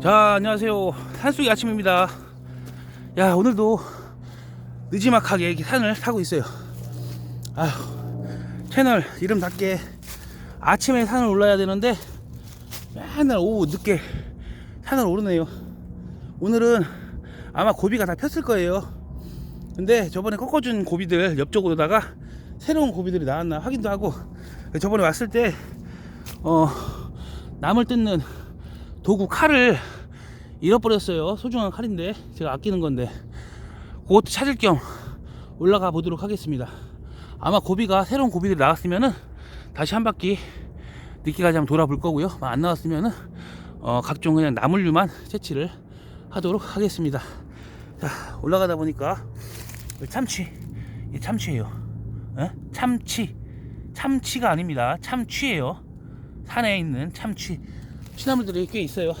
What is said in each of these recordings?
자 안녕하세요. 산속의 아침입니다. 야 오늘도 느지막하게 이렇게 산을 타고 있어요. 아휴 채널 이름답게 아침에 산을 올라야 되는데 맨날 오후 늦게 산을 오르네요. 오늘은 아마 고비가 다 폈을 거예요. 근데 저번에 꺾어준 고비들 옆쪽으로다가 새로운 고비들이 나왔나 확인도 하고 저번에 왔을 때 어, 나물 뜯는 도구 칼을 잃어버렸어요. 소중한 칼인데 제가 아끼는 건데 그것도 찾을 겸 올라가 보도록 하겠습니다. 아마 고비가 새로운 고비들이 나왔으면은 다시 한 바퀴 늦게 가지 한번 돌아볼 거고요. 안 나왔으면은 어, 각종 그냥 나물류만 채취를 하도록 하겠습니다. 자 올라가다 보니까 참치 이 참치예요. 에? 참치 참치가 아닙니다. 참치예요. 산에 있는 참치 시나물들이 꽤 있어요.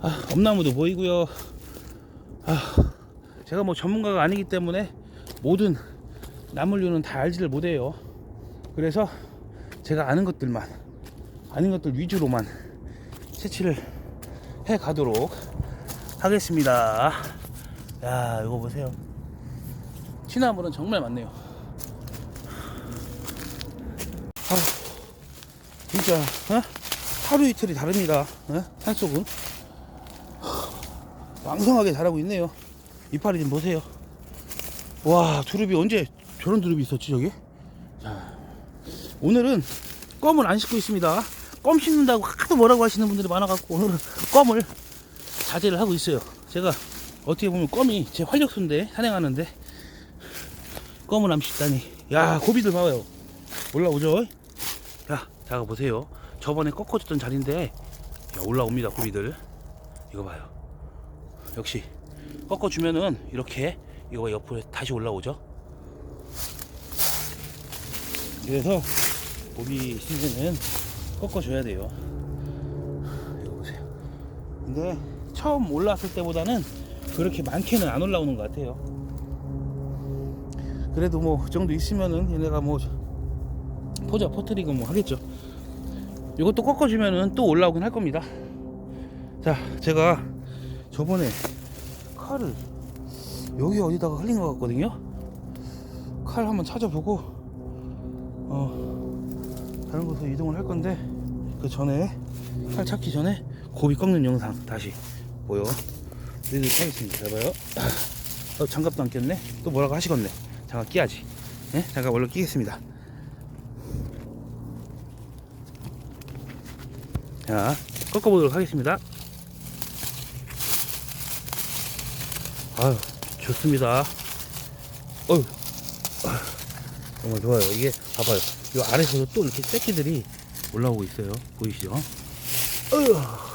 아, 엄나무도 보이고요. 아, 제가 뭐 전문가가 아니기 때문에 모든 나물류는 다 알지를 못해요. 그래서 제가 아는 것들만 아는 것들 위주로만 채취를 해 가도록 하겠습니다. 야, 이거 보세요. 취나물은 정말 많네요. 아, 진짜 어? 하루 이틀이 다릅니다. 어? 산속은 왕성하게 자라고 있네요. 이파리 좀 보세요. 와 두릅이 언제 저런 두릅이 있었지 저기? 자 오늘은 껌을 안 씻고 있습니다. 껌 씻는다고 하도 뭐라고 하시는 분들이 많아갖고 오늘은 껌을 자제를 하고 있어요. 제가 어떻게 보면 껌이 제 활력소인데 산행하는데 껌을 안 씻다니. 야 고비들 봐요. 올라오죠? 야, 자 보세요. 저번에 꺾어줬던 자리인데 야, 올라옵니다 고비들. 이거 봐요. 역시 꺾어주면은 이렇게 이거 옆으로 다시 올라오죠. 그래서 고비 시즌은 꺾어줘야 돼요. 이거 보세요. 근데 처음 올라왔을 때보다는 그렇게 많게는 안 올라오는 것 같아요. 그래도 뭐 그 정도 있으면은 얘네가 뭐 포자 퍼트리고 뭐 하겠죠. 이것도 꺾어주면은 또 올라오긴 할 겁니다. 자, 제가 저번에 칼을 여기 어디다가 흘린 것 같거든요. 칼 한번 찾아보고 어 다른 곳으로 이동을 할 건데 그 전에 칼 찾기 전에 고비 꺾는 영상 다시 보여드리도록 하겠습니다. 잘 봐요. 어, 장갑도 안 꼈네. 또 뭐라고 하시겠네. 장갑 끼야지. 네? 장갑 원래 끼겠습니다. 자, 꺾어보도록 하겠습니다. 아유, 좋습니다. 어휴, 아, 정말 좋아요. 이게, 봐봐요. 이 아래서도 또 이렇게 새끼들이 올라오고 있어요. 보이시죠? 어휴.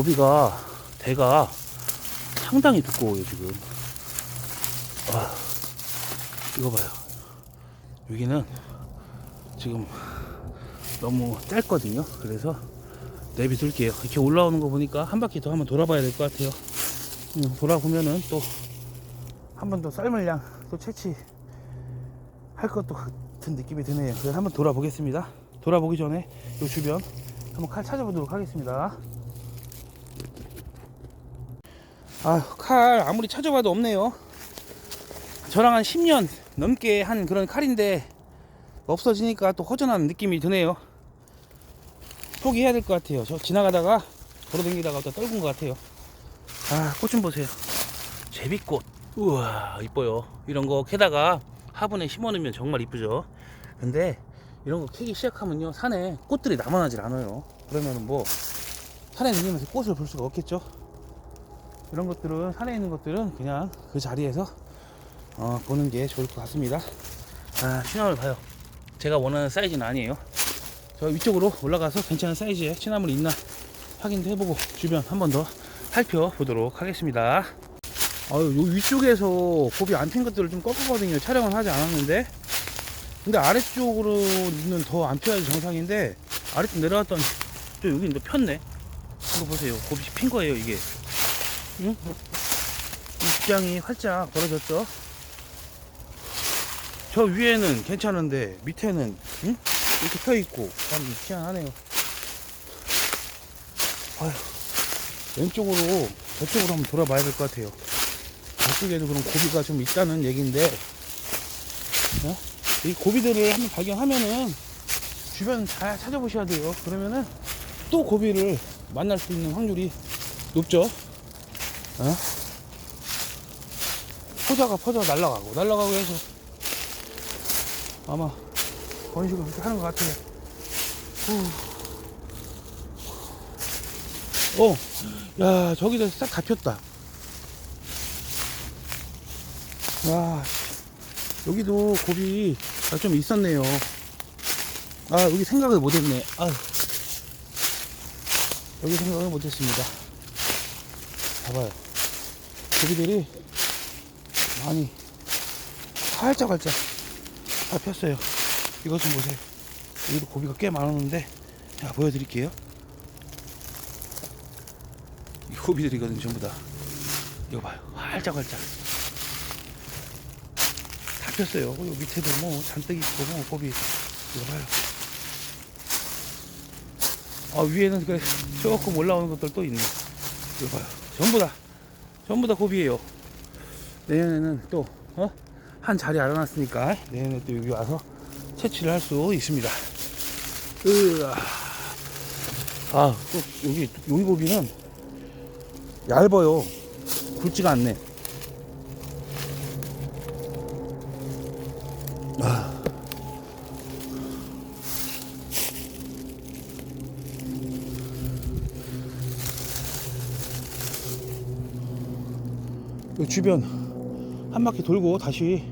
고비가 대가 상당히 두꺼워요 지금. 아 이거 봐요. 여기는 지금 너무 짧거든요. 그래서 내비둘게요. 이렇게 올라오는 거 보니까 한 바퀴 더 한번 돌아봐야 될 것 같아요. 음, 돌아보면은 또 한 번 더 삶을 양 또 채취 할 것도 같은 느낌이 드네요. 그래서 한번 돌아보겠습니다. 돌아보기 전에 이 주변 한번 칼 찾아보도록 하겠습니다 아, 칼 아무리 찾아봐도 없네요. 저랑 한 10년 넘게 한 그런 칼인데 없어지니까 또 허전한 느낌이 드네요. 포기해야 될 것 같아요. 저 지나가다가 걸어다니다가 또 떨군 것 같아요. 아, 꽃 좀 보세요. 제비꽃. 우와, 이뻐요. 이런 거 캐다가 화분에 심어 놓으면 정말 이쁘죠. 근데 이런 거 캐기 시작하면요. 산에 꽃들이 남아나질 않아요. 그러면 뭐 산에 다니면서 꽃을 볼 수가 없겠죠. 이런 것들은 산에 있는 것들은 그냥 그 자리에서 어, 보는 게 좋을 것 같습니다. 아, 취나물 봐요. 제가 원하는 사이즈는 아니에요. 저 위쪽으로 올라가서 괜찮은 사이즈의 취나물이 있나 확인도 해보고 주변 한 번 더 살펴보도록 하겠습니다. 아유, 요 위쪽에서 고비 안핀 것들을 좀 꺾었거든요. 촬영을 하지 않았는데. 근데 아래쪽으로는 더 안 펴야지 정상인데 아래쪽 내려갔더니 또 여기 또 폈네. 이거 보세요. 고비 핀 거예요, 이게. 응? 입장이 활짝 벌어졌죠? 저 위에는 괜찮은데, 밑에는, 응? 이렇게 펴 있고, 참 희한하네요. 아휴, 왼쪽으로, 저쪽으로 한번 돌아봐야 될 것 같아요. 저쪽에도 그런 고비가 좀 있다는 얘기인데, 어? 이 고비들을 한번 발견하면은, 주변 잘 찾아보셔야 돼요. 그러면은, 또 고비를 만날 수 있는 확률이 높죠. 어? 포자가 퍼져 날아가고 날아가고 해서 아마 식으로 그렇게 하는 것 같아요. 후. 어, 야 저기도 싹 잡혔다. 와, 여기도 고비 좀 있었네요. 아 여기 생각을 못했네. 아. 여기 생각을 못했습니다. 봐봐요. 고기들이 많이 활짝활짝 다 폈어요. 이것 좀 보세요. 여기도 고기가 꽤 많았는데 제가 보여드릴게요. 이 고비들이거든요, 전부 다. 이거 봐요. 활짝활짝. 다 폈어요. 그리고 밑에도 뭐 잔뜩 있고 뭐 고비. 이거 봐요. 아 위에는 그 조금 올라오는 것들 또 있네 이거 봐요 전부 다 전부 다 고비예요 내년에는 또 어? 한 자리 알아놨으니까 내년에 또 여기 와서 채취를 할 수 있습니다 으아. 아 또 여기 여기 고비는 얇아요 굵지가 않네 주변 한 바퀴 돌고 다시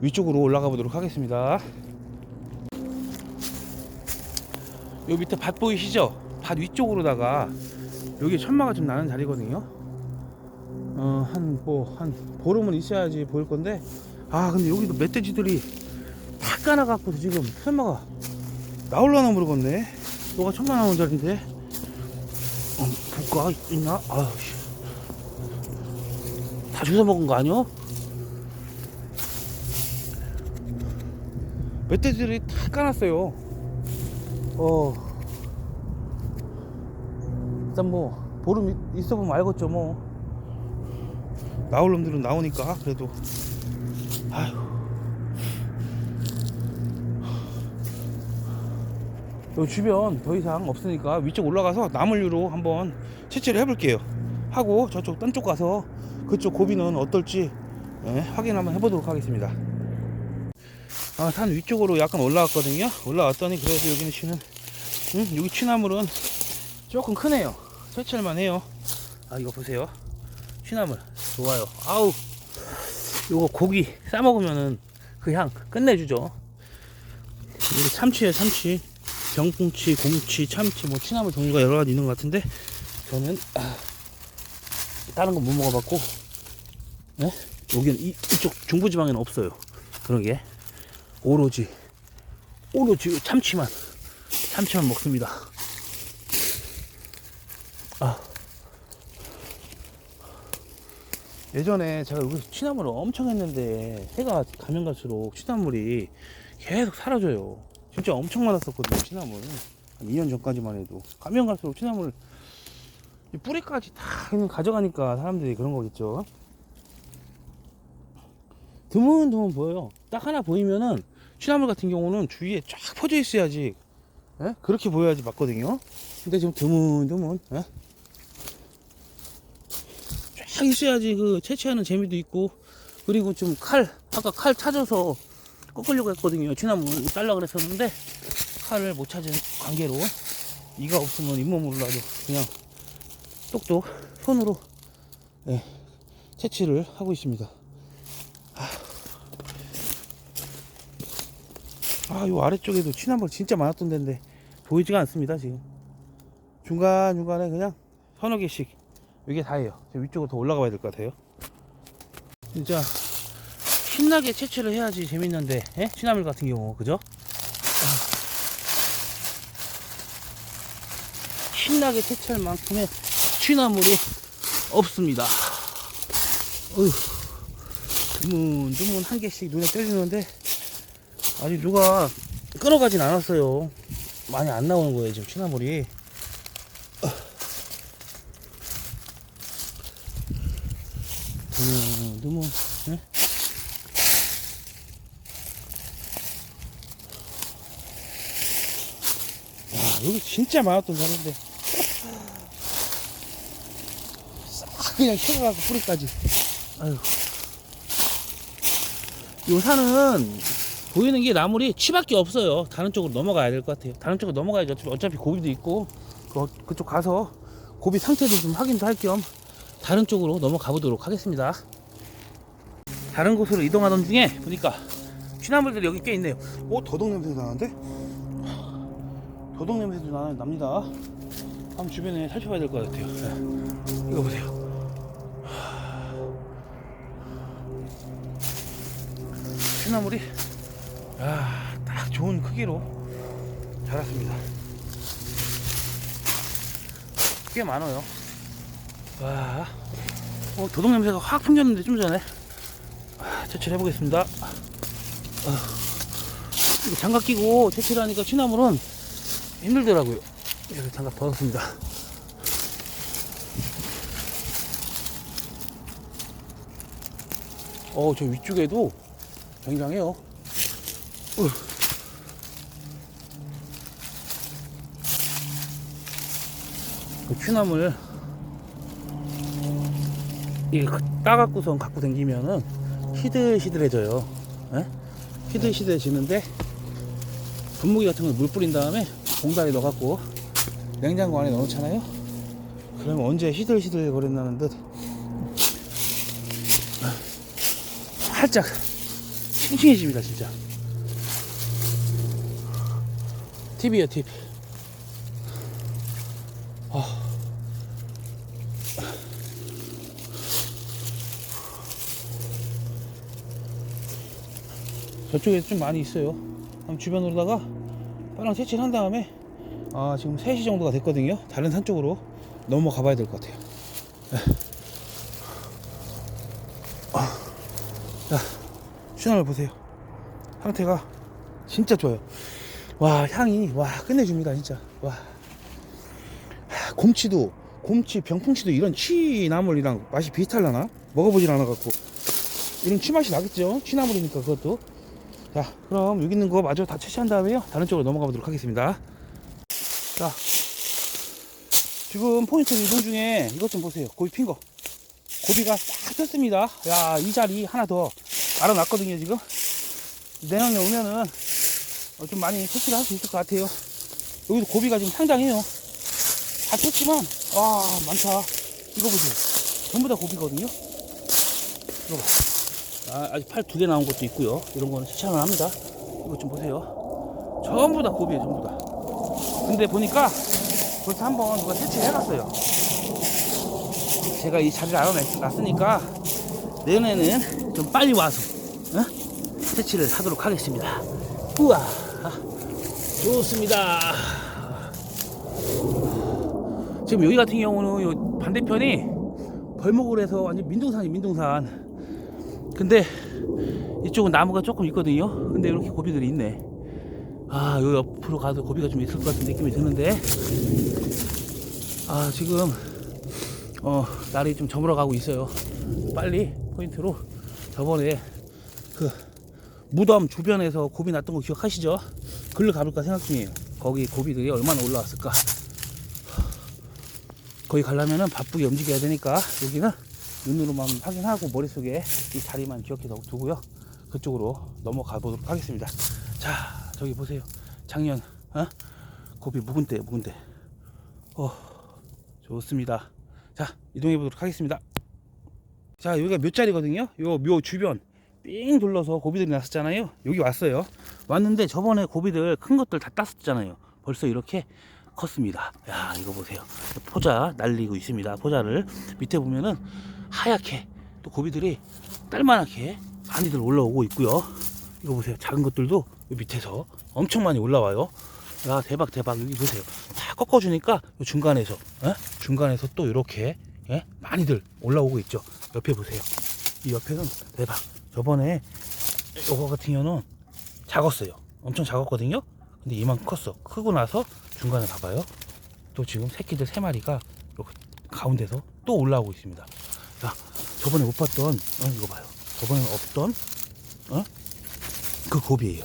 위쪽으로 올라가 보도록 하겠습니다. 요 밑에 밭 보이시죠? 밭 위쪽으로다가 여기 천마가 좀 나는 자리거든요. 어, 한, 뭐, 한, 보름은 있어야지 보일 건데, 아, 근데 여기도 멧돼지들이 다 까나갖고 지금 천마가 나올라나 모르겠네. 너가 천마 나온 자리인데, 어, 볼까? 있나? 씨. 다 주워 먹은 거 아니야? 멧돼지들이 다 까놨어요. 어. 일단 뭐 보름 있- 있어 보면 알겠죠 뭐. 나올 놈들은 나오니까 그래도. 아휴. 요 주변 더 이상 없으니까 위쪽 올라가서 나물류로 한번 채취를 해볼게요. 하고 저쪽 딴 쪽 가서 그쪽 고비는 어떨지 예, 확인 한번 해보도록 하겠습니다. 아, 산 위쪽으로 약간 올라왔거든요. 올라왔더니 그래서 여기는 치는 음, 여기 취나물은 조금 크네요. 채취할만 해요. 아 이거 보세요. 취나물 좋아요. 아우 요거 고기 싸 먹으면은 그 향 끝내주죠. 이게 참치에 참치, 병풍치, 곰치, 참치 뭐 취나물 종류가 여러 가지 있는 것 같은데 저는 아, 다른 건 못 먹어봤고, 네? 여기는 이, 이쪽 중부지방에는 없어요. 그런 게 오로지 오로지 참치만 참치만 먹습니다. 아 예전에 제가 여기 취나물을 엄청 했는데 해가 가면 갈수록 취나물이 계속 사라져요. 진짜 엄청 많았었거든요. 취나물 한 2년 전까지만 해도 가면 갈수록 취나물 이 뿌리까지 다 그냥 가져가니까 사람들이 그런 거겠죠. 드문드문 보여요. 딱 하나 보이면은 취나물 같은 경우는 주위에 쫙 퍼져 있어야지 예? 그렇게 보여야지 맞거든요. 근데 지금 드문드문 예? 쫙 있어야지 그 채취하는 재미도 있고 그리고 좀 칼 아까 칼 찾아서 꺾으려고 했거든요. 취나물 잘라 그랬었는데 칼을 못 찾은 관계로 이가 없으면 잇몸으로 나도 그냥 똑똑 손으로 예, 채취를 하고 있습니다. 아, 요 아래쪽에도 취나물 진짜 많았던 데인데 보이지가 않습니다, 지금. 중간중간에 그냥 서너 개씩 이게 다예요. 저 위쪽으로 더 올라가 봐야 될 것 같아요. 진짜 신나게 채취를 해야지 재밌는데, 예? 취나물 같은 경우, 그죠? 신나게 채취할 만큼의 취나물이 없습니다. 어휴, 드문드문 한 개씩 눈에 띄지는데 아직 누가 끊어가진 않았어요. 많이 안 나오는 거예요, 지금 취나물이. 드문드문, 네? 와, 여기 진짜 많았던 자리인데. 그냥 캐가갖고 뿌리까지. 아유. 요 산은 보이는 게 나물이 치밖에 없어요. 다른 쪽으로 넘어가야 될 것 같아요. 다른 쪽으로 넘어가야죠. 어차피, 어차피 고비도 있고, 그, 그쪽 가서 고비 상태도 좀 확인도 할 겸 다른 쪽으로 넘어가 보도록 하겠습니다. 다른 곳으로 이동하던 중에 보니까 취나물들이 여기 꽤 있네요. 오, 더덕 냄새가 나는데? 도둑 냄새도 나, 납니다. 한번 주변에 살펴봐야 될 것 같아요. 네. 이거 보세요. 취나물이 아, 딱 좋은 크기로 자랐습니다. 꽤 많아요. 와, 어, 도둑 냄새가 확 풍겼는데 좀 전에 아, 채취를 해보겠습니다. 아, 이거 장갑 끼고 채취를 하니까 취나물은 힘들더라고요. 그래서 장갑 벗었습니다. 어, 저 위쪽에도 굉장해요. 어. 그 취나물 이게 따갖고선 갖고 다니면은 시들시들해져요. 예? 시들시들해지는데 분무기 같은 걸물 뿌린 다음에 봉다리 넣어갖고 냉장고 안에 넣어놓잖아요. 그러면 언제 시들시들 거린다는 듯 살짝 싱싱해집니다 진짜. 팁이에요 팁. 아. 저쪽에 좀 많이 있어요. 주변으로다가 빨랑 채취를 한 다음에 아 지금 3시 정도가 됐거든요 다른 산 쪽으로 넘어가 봐야 될 것 같아요 네. 아, 자 시나물 보세요 상태가 진짜 좋아요 와 향이 와 끝내줍니다 진짜 와 하, 곰치도 곰치 병풍치도 이런 취나물이랑 맛이 비슷하려나 먹어보질 않아갖고 이런 취맛이 나겠죠 취나물이니까 그것도 자, 그럼 여기 있는 거 마저 다 채취한 다음에요. 다른 쪽으로 넘어가 보도록 하겠습니다. 자, 지금 포인트 이동 중에 이것 좀 보세요. 고비 핀 거. 고비가 싹 폈습니다. 야, 이 자리 하나 더 알아놨거든요, 지금. 내년에 오면은 어, 좀 많이 채취를 할 수 있을 것 같아요. 여기도 고비가 지금 상당해요. 다 폈지만, 아, 많다. 이거 보세요. 전부 다 고비거든요. 이거 봐. 아, 아직 팔 두 개 나온 것도 있고요. 이런 거는 추천을 합니다. 이것 좀 보세요. 전부 다 고비예요, 전부 다. 근데 보니까 벌써 한번 누가 채취를 해놨어요. 제가 이 자리를 알아놨으니까 내년에는 좀 빨리 와서 어? 채취를 하도록 하겠습니다. 우와, 좋습니다. 지금 여기 같은 경우는 요 반대편이 벌목을 해서 완전 민둥산이 민둥산. 근데 이쪽은 나무가 조금 있거든요. 근데 이렇게 고비들이 있네. 아, 여기 옆으로 가도 고비가 좀 있을 것 같은 느낌이 드는데. 아, 지금, 어, 날이 좀 저물어 가고 있어요. 빨리 포인트로 저번에 그 무덤 주변에서 고비 났던 거 기억하시죠? 글로 가볼까 생각 중이에요. 거기 고비들이 얼마나 올라왔을까. 거기 가려면은 바쁘게 움직여야 되니까 여기는 눈으로만 확인하고 머릿속에 이 자리만 기억해 두고요. 그쪽으로 넘어가 보도록 하겠습니다. 자, 저기 보세요. 작년, 어? 고비 묵은 때, 묵은 때. 어, 좋습니다. 자, 이동해 보도록 하겠습니다. 자, 여기가 묘 자리거든요. 요 묘 주변 삥 둘러서 고비들이 났었잖아요. 여기 왔어요. 왔는데 저번에 고비들 큰 것들 다 땄었잖아요. 벌써 이렇게 컸습니다. 야, 이거 보세요. 포자 날리고 있습니다. 포자를 밑에 보면은 하얗게 또 고비들이 딸만하게 많이들 올라오고 있고요. 이거 보세요. 작은 것들도 이 밑에서 엄청 많이 올라와요. 야, 대박 대박. 여기 보세요. 다 꺾어주니까 요 중간에서 예? 중간에서 또 이렇게 예? 많이들 올라오고 있죠. 옆에 보세요. 이 옆에는 대박. 저번에 요거 같은 경우는 작았어요. 엄청 작았거든요. 근데 이만큼 컸어. 크고 나서 중간에 봐봐요. 또 지금 새끼들 세 마리가 이렇게 가운데서 또 올라오고 있습니다. 자, 저번에 못 봤던 어, 이거 봐요. 저번에 없던 어? 그 고비예요.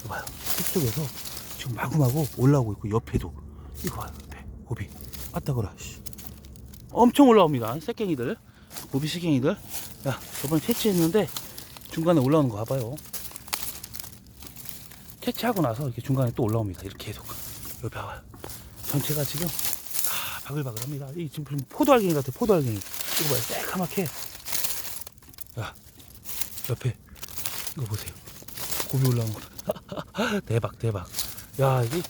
이거 봐요. 숲속에서 지금 마구마구 올라오고 있고 옆에도 이거 봐요. 옆에 고비. 아따 거라. 씨. 엄청 올라옵니다. 새깽이들, 고비 새깽이들. 야, 저번에 채취했는데 중간에 올라오는 거 봐봐요. 채취하고 나서 이렇게 중간에 또 올라옵니다. 이렇게 계속. 여기 봐봐요. 전체가 지금 아, 바글바글합니다. 이 지금 포도알갱이 같아. 포도알갱이. 이거 봐요. 새카맣게. 야, 옆에 이거 보세요. 고비 올라오는 거. 대박, 대박. 야, 이게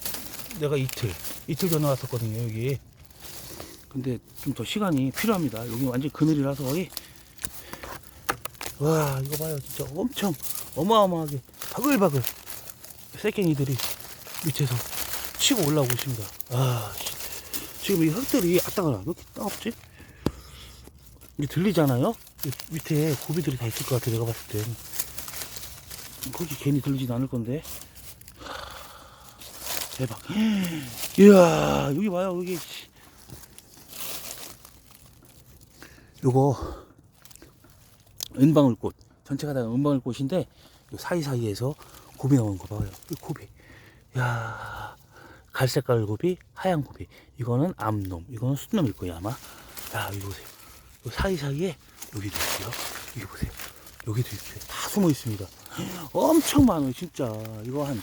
내가 이틀, 이틀 전에 왔었거든요, 여기. 근데 좀 더 시간이 필요합니다. 여기 완전 그늘이라서, 이 와, 이거 봐요. 진짜 엄청 어마어마하게 바글바글 새깽이들이 밑에서 치고 올라오고 있습니다. 아, 씨. 지금 이 흙들이 아따가라. 왜 이렇게 따갑지? 이게 들리잖아요? 이 밑에 고비들이 다 있을 것 같아, 내가 봤을 땐. 거기 괜히 들리진 않을 건데. 대박. 이야, 여기 봐요, 여기. 요거, 은방울꽃. 전체가 다 은방울꽃인데, 요 사이사이에서 고비 나오는 거 봐요. 이 고비. 야 갈색깔 고비, 하얀 고비. 이거는 암놈, 이거는 숫놈일 거예요, 아마. 야, 이거 보세요. 요 사이사이에 여기도 있고요. 여기 보세요. 여기도 있고요. 다 숨어 있습니다. 엄청 많아요, 진짜. 이거 한,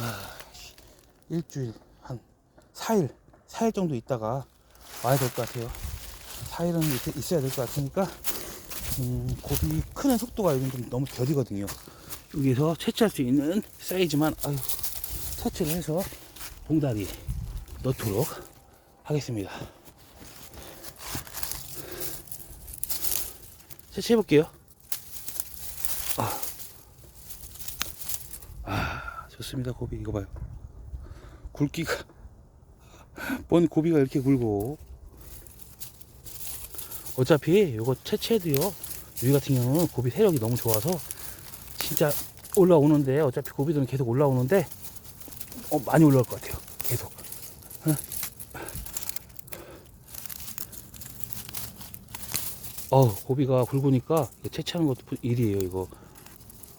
아, 일주일, 한 4일, 4일 정도 있다가 와야 될 것 같아요. 4일은 있- 있어야 될 것 같으니까, 음, 고비 크는 속도가 여기 좀 너무 더디거든요. 여기서 채취할 수 있는 사이즈만, 아유, 터치를 해서 봉다리 넣도록 하겠습니다. 채취해 볼게요. 아, 아, 좋습니다. 고비 이거 봐요. 굵기가 뭔 고비가 이렇게 굵고 어차피 이거 채취해도요. 여기 같은 경우는 고비 세력이 너무 좋아서 진짜 올라오는데 어차피 고비들은 계속 올라오는데 어, 많이 올라올 것 같아요. 계속. 응? 어, 고비가 굵으니까 채취하는 것도 부- 일이에요, 이거.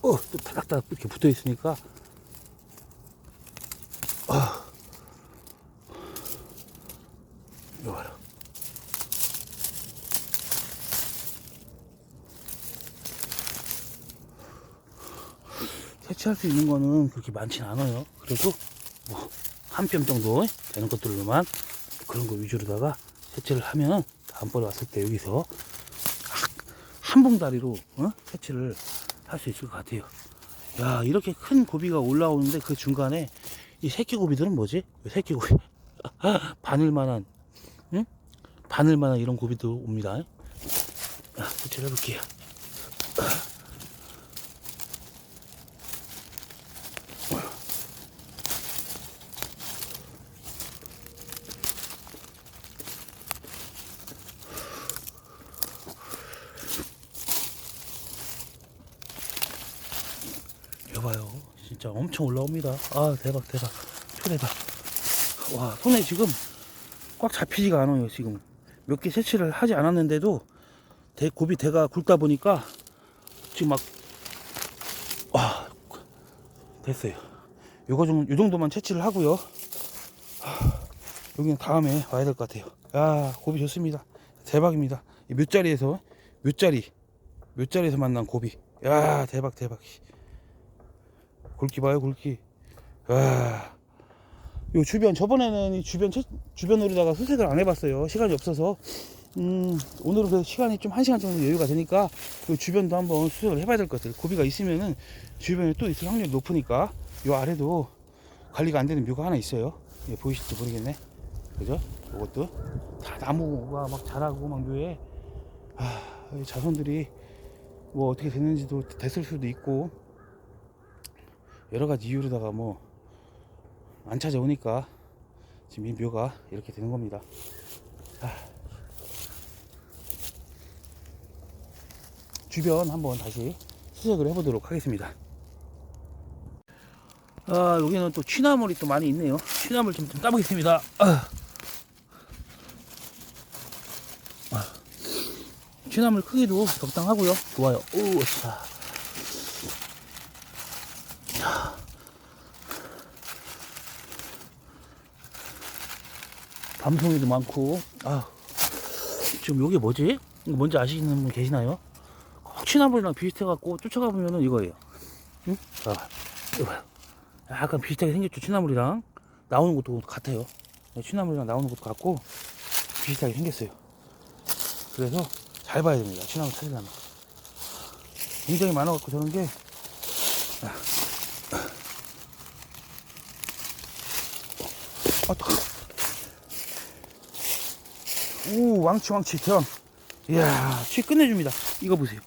어, 또 타닥타닥 이렇게 붙어 있으니까. 아. 이거 봐라. 채취할 수 있는 거는 그렇게 많진 않아요. 그래도 뭐 한 뼘 정도 되는 것들로만 그런 거 위주로다가 채취를 하면 다음번에 왔을 때 여기서 한 봉다리로 어? 채취를 할 수 있을 것 같아요. 야 이렇게 큰 고비가 올라오는데 그 중간에 이 새끼 고비들은 뭐지? 왜 새끼 고비 바늘만한 응? 바늘만한 이런 고비도 옵니다. 자, 채취를 해볼게요 진짜 엄청 올라옵니다. 아 대박 대박. 초대박 와 손에 지금 꽉 잡히지가 않아요 지금. 몇 개 채취를 하지 않았는데도 대, 곱이 대가 굵다 보니까 지금 막 와 됐어요. 요거 좀, 요 정도만 채취를 하고요. 하, 여기는 다음에 와야 될 것 같아요. 야 고비 좋습니다. 대박입니다. 이 묘자리에서 묘자리 묘자리에서 만난 고비 야 대박 대박 굵기 봐요 굵기. 와. 요 주변 저번에는 이 주변 채- 주변으로다가 수색을 안 해봤어요. 시간이 없어서. 음 오늘은 그 시간이 좀 한 시간 정도 여유가 되니까 요 주변도 한번 수색을 해봐야 될 것 같아요. 고비가 있으면은 주변에 또 있을 확률이 높으니까 요 아래도 관리가 안 되는 묘가 하나 있어요. 예, 보이실지 모르겠네. 그죠? 이것도. 다 나무가 막 자라고 막 묘에. 아이 자손들이 뭐 어떻게 됐는지도 됐을 수도 있고 여러 가지 이유로다가 뭐 안 찾아오니까 지금 이 묘가 이렇게 되는 겁니다. 아. 주변 한번 다시 수색을 해보도록 하겠습니다. 아, 여기는 또 취나물이 또 많이 있네요. 취나물 좀, 좀 따보겠습니다. 아. 아. 취나물 크기도 적당하고요. 좋아요. 오, 자. 자. 밤송이도 많고, 아, 지금 요게 뭐지? 이거 뭔지 아시는 분 계시나요? 꼭 취나물이랑 비슷해갖고 쫓아가 보면은 이거예요. 응? 자, 이거 봐요. 약간 비슷하게 생겼죠, 취나물이랑. 나오는 것도 같아요. 네, 취나물이랑 나오는 것도 같고, 비슷하게 생겼어요. 그래서 잘 봐야 됩니다, 취나물 찾으려면. 굉장히 많아갖고 저런 게, 아, 뜨거 오, 왕치, 왕치, 전. 이야, 취 끝내줍니다. 이거 보세요.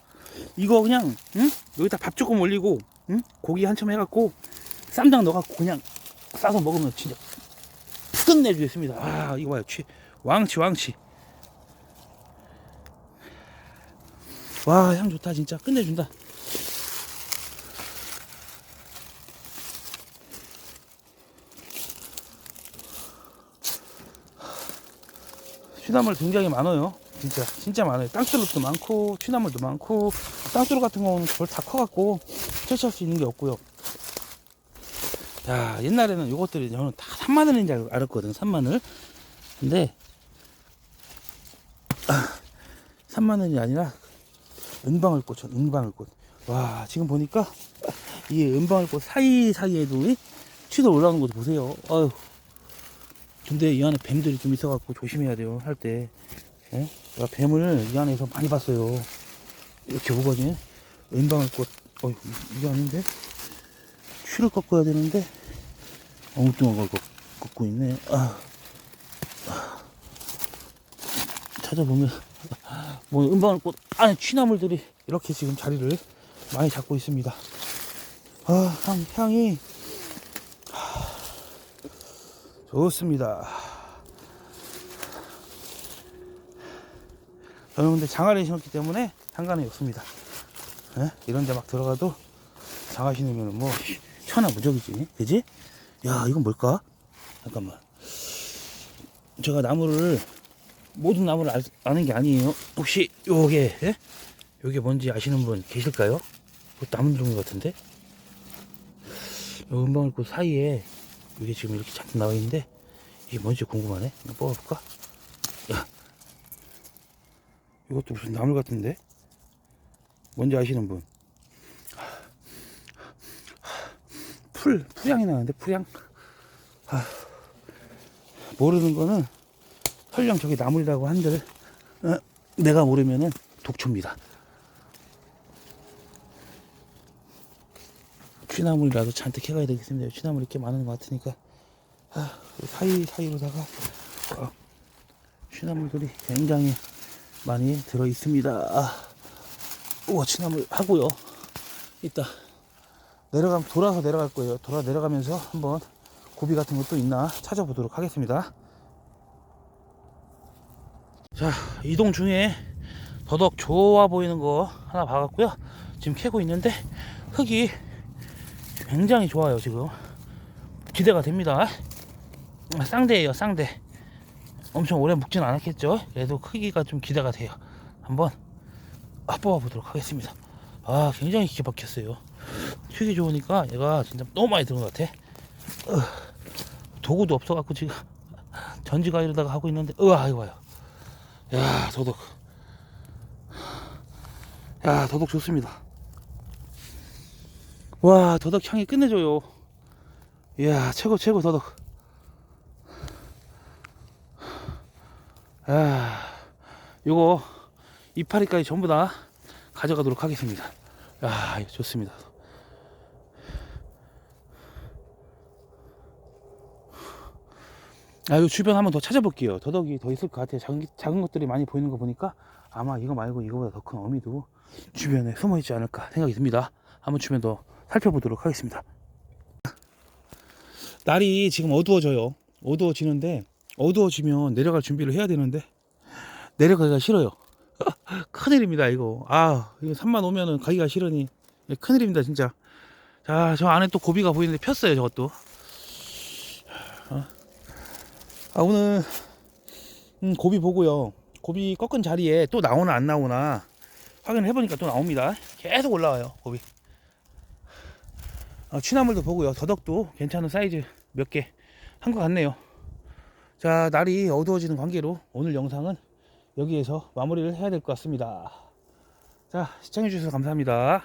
이거 그냥, 응? 여기다 밥 조금 올리고, 응? 고기 한참 해갖고, 쌈장 넣어갖고 그냥 싸서 먹으면 진짜 끝내주겠습니다. 아, 이거 봐요. 취, 왕치, 왕치. 와, 향 좋다, 진짜. 끝내준다. 취나물 굉장히 많아요. 진짜 진짜 많아요. 땅두릅도 많고 취나물도 많고 땅두릅 같은 경우는 거의 다 커갖고 채취할 수 있는 게 없고요. 야 옛날에는 요것들이 저는 다 3만 원인 줄 알았거든 3만 원. 근데 아, 3만 원이 아니라 은방울꽃, 은방울꽃. 와 지금 보니까 이 은방울꽃 사이 사이에도 이 취도 올라오는 것도 보세요. 아유. 근데 이 안에 뱀들이 좀 있어갖고 조심해야 돼요 할 때. 예? 제가 뱀을 이 안에서 많이 봤어요. 이렇게 오거든요. 은방울꽃. 어 이게 아닌데? 추를 꺾어야 되는데 엉뚱한 걸 꺾, 꺾고 있네. 아. 아. 찾아보면 뭐 은방울 꽃 안에 취나물들이 이렇게 지금 자리를 많이 잡고 있습니다. 아, 향, 향이 좋습니다. 저는 근데 장화를 신었기 때문에 상관이 없습니다. 예? 이런 데 막 들어가도 장화 신으면 뭐 천하 무적이지. 그지? 야, 이건 뭘까? 잠깐만. 제가 나무를 모든 나무를 알- 아는 게 아니에요. 혹시 요게 예? 요게 뭔지 아시는 분 계실까요? 그 나무 종류 같은데? 요 은방울 꽃 사이에 이게 지금 이렇게 잔뜩 나와 있는데 이게 뭔지 궁금하네. 한번 뽑아볼까? 야, 이것도 무슨 나물 같은데? 뭔지 아시는 분? 풀, 풀향이 나는데 풀향? 아, 모르는 거는 설령 저게 나물이라고 한들 어, 내가 모르면은 독초입니다. 취나물이라도 잔뜩 해가야 되겠습니다. 취나물 이렇게 많은 것 같으니까 아, 사이 사이로다가 어, 취나물들이 굉장히 많이 들어 있습니다. 아, 우와 취나물 하고요. 이따 내려가면 돌아서 내려갈 거예요. 돌아 내려가면서 한번 고비 같은 것도 있나 찾아보도록 하겠습니다. 자 이동 중에 더덕 좋아 보이는 거 하나 봐갖고요. 지금 캐고 있는데 흙이 굉장히 좋아요 지금. 기대가 됩니다. 쌍대예요 쌍대. 엄청 오래 묵진 않았겠죠? 그래도 크기가 좀 기대가 돼요. 한번 아, 뽑아 보도록 하겠습니다. 아 굉장히 깊게 박혔어요. 튀기 좋으니까 얘가 진짜 너무 많이 들은 것 같아. 어, 도구도 없어 갖고 지금 전지가 이러다가 하고 있는데 으아 이거 봐요. 야 도둑. 야 도둑 좋습니다 와 더덕 향이 끝내줘요 이야 최고 최고 더덕 아 요거 이파리까지 전부 다 가져가도록 하겠습니다 야 이거 좋습니다 아, 요 주변 한번 더 찾아볼게요. 더덕이 더 있을 것 같아요. 작은, 작은 것들이 많이 보이는 거 보니까 아마 이거 말고 이거보다 더 큰 어미도 주변에 숨어 있지 않을까 생각이 듭니다. 한번 주변 더 살펴보도록 하겠습니다. 날이 지금 어두워져요. 어두워지는데 어두워지면 내려갈 준비를 해야 되는데 내려가기가 싫어요. 큰일입니다 이거. 아 이거 산만 오면은 가기가 싫으니 큰일입니다 진짜. 자 저 안에 또 고비가 보이는데 폈어요 저것도. 어. 아 오늘 음, 고비 보고요. 고비 꺾은 자리에 또 나오나 안 나오나 확인을 해보니까 또 나옵니다. 계속 올라와요 고비. 아, 취나물도 보고요. 더덕도 괜찮은 사이즈 몇 개 한 것 같네요. 자, 날이 어두워지는 관계로 오늘 영상은 여기에서 마무리를 해야 될 것 같습니다. 자, 시청해주셔서 감사합니다.